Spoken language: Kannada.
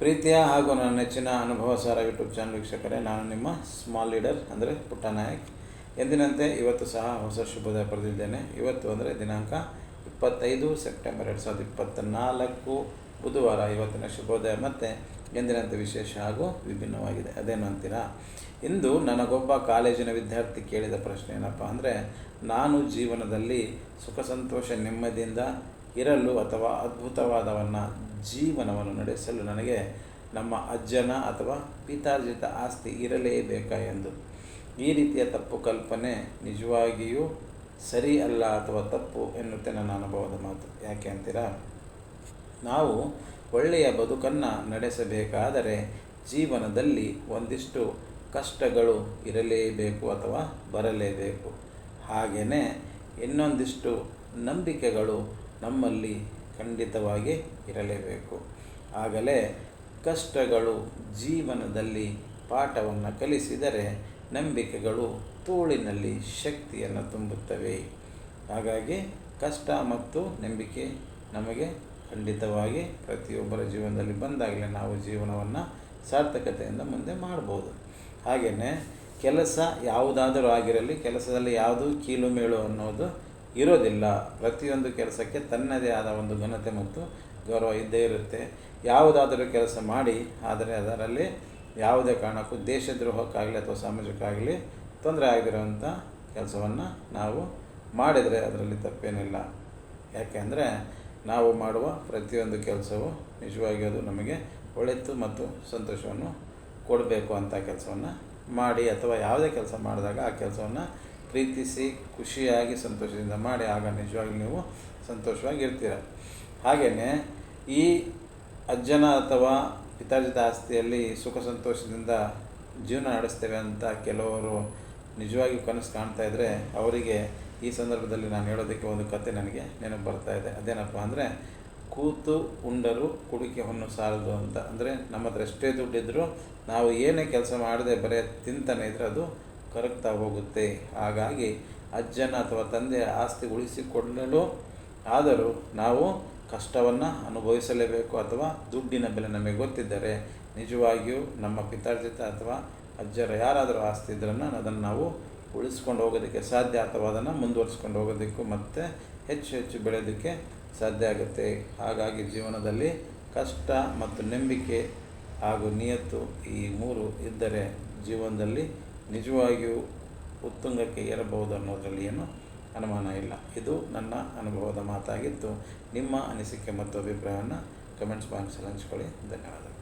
ಪ್ರೀತಿಯ ಹಾಗೂ ನನ್ನ ನೆಚ್ಚಿನ ಅನುಭವ ಸಾರ ಯೂಟ್ಯೂಬ್ ಚಾನಲ್ ವೀಕ್ಷಕರೇ, ನಾನು ನಿಮ್ಮ ಸ್ಮಾಲ್ ಲೀಡರ್ ಅಂದರೆ ಪುಟ್ಟ ನಾಯಕ್. ಎಂದಿನಂತೆ ಇವತ್ತು ಸಹ ಹೊಸ ಶುಭೋದಯ ಪಡೆದಿದ್ದೇನೆ. ಇವತ್ತು ಅಂದರೆ ದಿನಾಂಕ ಇಪ್ಪತ್ತೈದು ಸೆಪ್ಟೆಂಬರ್ ಎರಡು ಸಾವಿರದ ಇಪ್ಪತ್ತ ನಾಲ್ಕು ಬುಧವಾರ ಇವತ್ತಿನ ಶುಭೋದಯ ಮತ್ತು ಎಂದಿನಂತೆ ವಿಶೇಷ ಹಾಗೂ ವಿಭಿನ್ನವಾಗಿದೆ. ಅದೇನು ಅಂತೀರಾ? ಇಂದು ನನಗೊಬ್ಬ ಕಾಲೇಜಿನ ವಿದ್ಯಾರ್ಥಿ ಕೇಳಿದ ಪ್ರಶ್ನೆ ಏನಪ್ಪ ಅಂದರೆ, ನಾನು ಜೀವನದಲ್ಲಿ ಸುಖ, ಸಂತೋಷ, ನೆಮ್ಮದಿಯಿಂದ ಇರಲು ಅಥವಾ ಅದ್ಭುತವಾದವನ್ನ ಜೀವನವನ್ನು ನಡೆಸಲು ನನಗೆ ನಮ್ಮ ಅಜ್ಜನ ಅಥವಾ ಪಿತಾರ್ಜಿತ ಆಸ್ತಿ ಇರಲೇಬೇಕ ಎಂದು? ಈ ರೀತಿಯ ತಪ್ಪು ಕಲ್ಪನೆ ನಿಜವಾಗಿಯೂ ಸರಿ ಅಲ್ಲ ಅಥವಾ ತಪ್ಪು ಎನ್ನುತ್ತೆ ನನ್ನ ಅನುಭವದ ಮಾತು. ಯಾಕೆ ಅಂತೀರಾ? ನಾವು ಒಳ್ಳೆಯ ಬದುಕನ್ನು ನಡೆಸಬೇಕಾದರೆ ಜೀವನದಲ್ಲಿ ಒಂದಿಷ್ಟು ಕಷ್ಟಗಳು ಇರಲೇಬೇಕು ಅಥವಾ ಬರಲೇಬೇಕು ಹಾಗೆಯೇ ಇನ್ನೊಂದಿಷ್ಟು ನಂಬಿಕೆಗಳು ನಮ್ಮಲ್ಲಿ ಖಂಡಿತವಾಗಿ ಇರಲೇಬೇಕು. ಆಗಲೇ ಕಷ್ಟಗಳು ಜೀವನದಲ್ಲಿ ಪಾಠವನ್ನು ಕಲಿಸಿದರೆ ನಂಬಿಕೆಗಳು ತೋಳಿನಲ್ಲಿ ಶಕ್ತಿಯನ್ನು ತುಂಬುತ್ತವೆ. ಹಾಗಾಗಿ ಕಷ್ಟ ಮತ್ತು ನಂಬಿಕೆ ನಮಗೆ ಖಂಡಿತವಾಗಿ ಪ್ರತಿಯೊಬ್ಬರ ಜೀವನದಲ್ಲಿ ಬಂದಾಗಲೇ ನಾವು ಜೀವನವನ್ನು ಸಾರ್ಥಕತೆಯಿಂದ ಮುಂದೆ ಮಾಡ್ಬೋದು. ಹಾಗೆಯೇ ಕೆಲಸ ಯಾವುದಾದರೂ ಆಗಿರಲಿ, ಕೆಲಸದಲ್ಲಿ ಯಾವುದು ಕೀಲು ಮೇಳು ಅನ್ನೋದು ಇರೋದಿಲ್ಲ. ಪ್ರತಿಯೊಂದು ಕೆಲಸಕ್ಕೆ ತನ್ನದೇ ಆದ ಒಂದು ಘನತೆ ಮತ್ತು ಗೌರವ ಇದ್ದೇ ಇರುತ್ತೆ. ಯಾವುದಾದರೂ ಕೆಲಸ ಮಾಡಿ, ಆದರೆ ಅದರಲ್ಲಿ ಯಾವುದೇ ಕಾರಣಕ್ಕೂ ದೇಶದ್ರೋಹಕ್ಕಾಗಲಿ ಅಥವಾ ಸಮಾಜಕ್ಕಾಗಲಿ ತೊಂದರೆ ಆಗಿರುವಂಥ ಕೆಲಸವನ್ನು ನಾವು ಮಾಡಿದರೆ ಅದರಲ್ಲಿ ತಪ್ಪೇನಿಲ್ಲ. ಯಾಕೆಂದರೆ ನಾವು ಮಾಡುವ ಪ್ರತಿಯೊಂದು ಕೆಲಸವು ನಿಜವಾಗಿ ಅದು ನಮಗೆ ಒಳಿತು ಮತ್ತು ಸಂತೋಷವನ್ನು ಕೊಡಬೇಕು ಅಂತ ಕೆಲಸವನ್ನು ಮಾಡಿ ಅಥವಾ ಯಾವುದೇ ಕೆಲಸ ಮಾಡಿದಾಗ ಆ ಕೆಲಸವನ್ನು ಪ್ರೀತಿಸಿ, ಖುಷಿಯಾಗಿ, ಸಂತೋಷದಿಂದ ಮಾಡಿ, ಆಗ ನಿಜವಾಗಿ ನೀವು ಸಂತೋಷವಾಗಿ ಇರ್ತೀರ. ಹಾಗೆಯೇ ಈ ಅಜ್ಜನ ಅಥವಾ ಪಿತಾಜಿತ ಆಸ್ತಿಯಲ್ಲಿ ಸುಖ ಸಂತೋಷದಿಂದ ಜೀವನ ನಡೆಸ್ತೇವೆ ಅಂತ ಕೆಲವರು ನಿಜವಾಗಿ ಕನಸು ಕಾಣ್ತಾ ಇದ್ದರೆ ಅವರಿಗೆ ಈ ಸಂದರ್ಭದಲ್ಲಿ ನಾನು ಹೇಳೋದಕ್ಕೆ ಒಂದು ಕತೆ ನನಗೆ ನೆನಪು ಬರ್ತಾ ಇದೆ. ಅದೇನಪ್ಪ ಅಂದರೆ, ಕೂತು ಉಂಡರು ಕುಡಿಕೆ ಹೊನ್ನು ಸಾಲದು ಅಂತ. ಅಂದರೆ ನಮ್ಮ ಹತ್ರ ಎಷ್ಟೇ ದುಡ್ಡಿದ್ದರೂ ನಾವು ಏನೇ ಕೆಲಸ ಮಾಡದೆ ಬರೀ ತಿಂತಾನೆ ಇದ್ದರೆ ಅದು ಕರಗ್ತಾ ಹೋಗುತ್ತೆ. ಹಾಗಾಗಿ ಅಜ್ಜನ ಅಥವಾ ತಂದೆಯ ಆಸ್ತಿ ಉಳಿಸಿಕೊಳ್ಳಲು ಆದರೂ ನಾವು ಕಷ್ಟವನ್ನು ಅನುಭವಿಸಲೇಬೇಕು ಅಥವಾ ದುಡ್ಡಿನ ಬೆಲೆ ನಮಗೆ ಗೊತ್ತಿದ್ದರೆ ನಿಜವಾಗಿಯೂ ನಮ್ಮ ಪಿತಾರ್ಜಿತ ಅಥವಾ ಅಜ್ಜರ ಯಾರಾದರೂ ಆಸ್ತಿ ಇದ್ರನ್ನು ಅದನ್ನು ನಾವು ಉಳಿಸ್ಕೊಂಡು ಹೋಗೋದಕ್ಕೆ ಸಾಧ್ಯ ಅಥವಾ ಅದನ್ನು ಮುಂದುವರಿಸ್ಕೊಂಡು ಹೋಗೋದಕ್ಕೂ ಮತ್ತು ಹೆಚ್ಚು ಹೆಚ್ಚು ಬೆಳೆಯೋದಕ್ಕೆ ಸಾಧ್ಯ ಆಗುತ್ತೆ. ಹಾಗಾಗಿ ಜೀವನದಲ್ಲಿ ಕಷ್ಟ ಮತ್ತು ನಂಬಿಕೆ ಹಾಗೂ ನಿಯತ್ತು ಈ ಮೂರು ಇದ್ದರೆ ಜೀವನದಲ್ಲಿ ನಿಜವಾಗಿಯೂ ಉತ್ತುಂಗಕ್ಕೆ ಏರಬಹುದು ಅನ್ನೋದರಲ್ಲಿ ಏನು ಅನುಮಾನ ಇಲ್ಲ. ಇದು ನನ್ನ ಅನುಭವದ ಮಾತಾಗಿದ್ದು, ನಿಮ್ಮ ಅನಿಸಿಕೆ ಮತ್ತು ಅಭಿಪ್ರಾಯವನ್ನು ಕಮೆಂಟ್ಸ್ ಬಾಕ್ಸಲ್ಲಿ ಹಂಚ್ಕೊಳ್ಳಿ. ಧನ್ಯವಾದಗಳು.